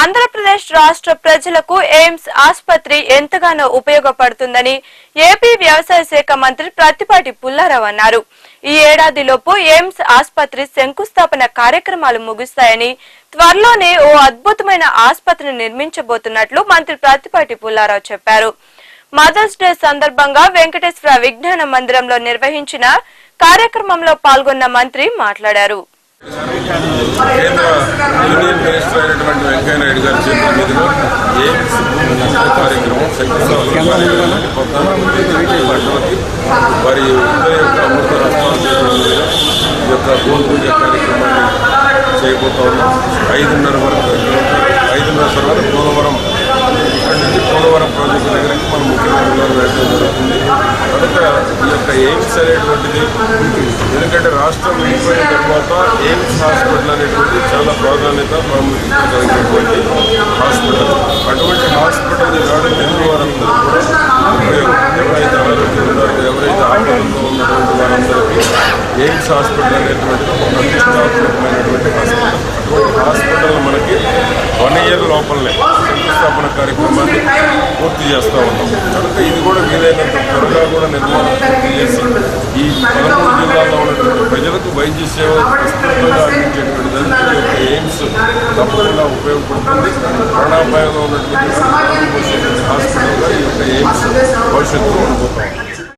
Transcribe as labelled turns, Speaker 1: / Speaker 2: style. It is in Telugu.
Speaker 1: ఆంధ్రప్రదేశ్ రాష్ట్ర ప్రజలకు ఎయిమ్స్ ఆసుపత్రి ఎంతగానో ఉపయోగపడుతుందని ఏపీ వ్యవసాయ శాఖ మంత్రి ప్రత్తిపాటి పుల్లారావు అన్నారు. ఈ ఏడాదిలోపు ఎయిమ్స్ ఆసుపత్రి శంకుస్థాపన కార్యక్రమాలు ముగుస్తాయని త్వరలోనే ఓ అద్భుతమైన ఆసుపత్రిని నిర్మించబోతున్నట్లు మంత్రి ప్రత్తిపాటి పుల్లారావు చెప్పారు. మదర్స్ డే సందర్భంగా వెంకటేశ్వర విజ్ఞాన మందిరంలో నిర్వహించిన కార్యక్రమంలో పాల్గొన్న మంత్రి మాట్లాడారు.
Speaker 2: కేంద్ర యూనియన్ మినిస్టర్ అయినటువంటి వెంకయ్యనాయుడు గారి చేతుల మీదుగా ఎయిమ్స్ కార్యక్రమం శంకుస్థాపన వారి పంతొమ్మిది యొక్క అమృత రాష్ట్రాల చేతుల మీదుగా ఈ యొక్క భూమి పూజ కార్యక్రమాన్ని చేయబోతా ఉన్నాం. ఐదున్నర వరకు ఐదున్నర తర్వాత పోలవరం ఇక్కడి నుంచి పోలవరం ప్రాజెక్టు దగ్గరికి మన ముఖ్యమంత్రి గారు వెళ్ళడం జరుగుతుంది. కనుక ఈ యొక్క ఎయిమ్స్ అనేటువంటిది ఎందుకంటే రాష్ట్రం విడిపోయిన తర్వాత ఎయిమ్స్ హాస్పిటల్ అనేటువంటి చాలా ప్రాధాన్యత ప్రాముఖ్యత కలిగినటువంటి హాస్పిటల్. అటువంటి హాస్పిటల్ నాడు తెలుగు వారందరూ కూడా ఉపయోగం ఎవరైతే ఆరోగ్యం ఉన్నారో ఎవరైతే ఆరోగ్యంలో ఉన్నటువంటి వారందరికీ ఎయిమ్స్ హాస్పిటల్ అనేటువంటి ఒక ప్రతిష్టాత్మకమైనటువంటి హాస్పిటల్. అటువంటి హాస్పిటల్ మనకి వన్ ఇయర్ లోపలనే శంకుస్థాపన కార్యక్రమాన్ని పూర్తి చేస్తూ ఉన్నాం. కనుక ఇది కూడా వీలైనంత త్వరగా కూడా నిర్మాణం పూర్తి చేసి ఈ పదమూడు జిల్లాల్లో ఉన్నటువంటి ప్రజలకు వైద్య సేవ విస్తృతంగా అందించేటువంటి దానికి ఈ యొక్క ఎయిమ్స్ తప్పకుండా ఉపయోగపడుతుంది ప్రాణాపాయంలో ఉన్నటువంటి హాస్పిటల్గా ఈ యొక్క ఎయిమ్స్ భవిష్యత్తులో ఉండబోతాం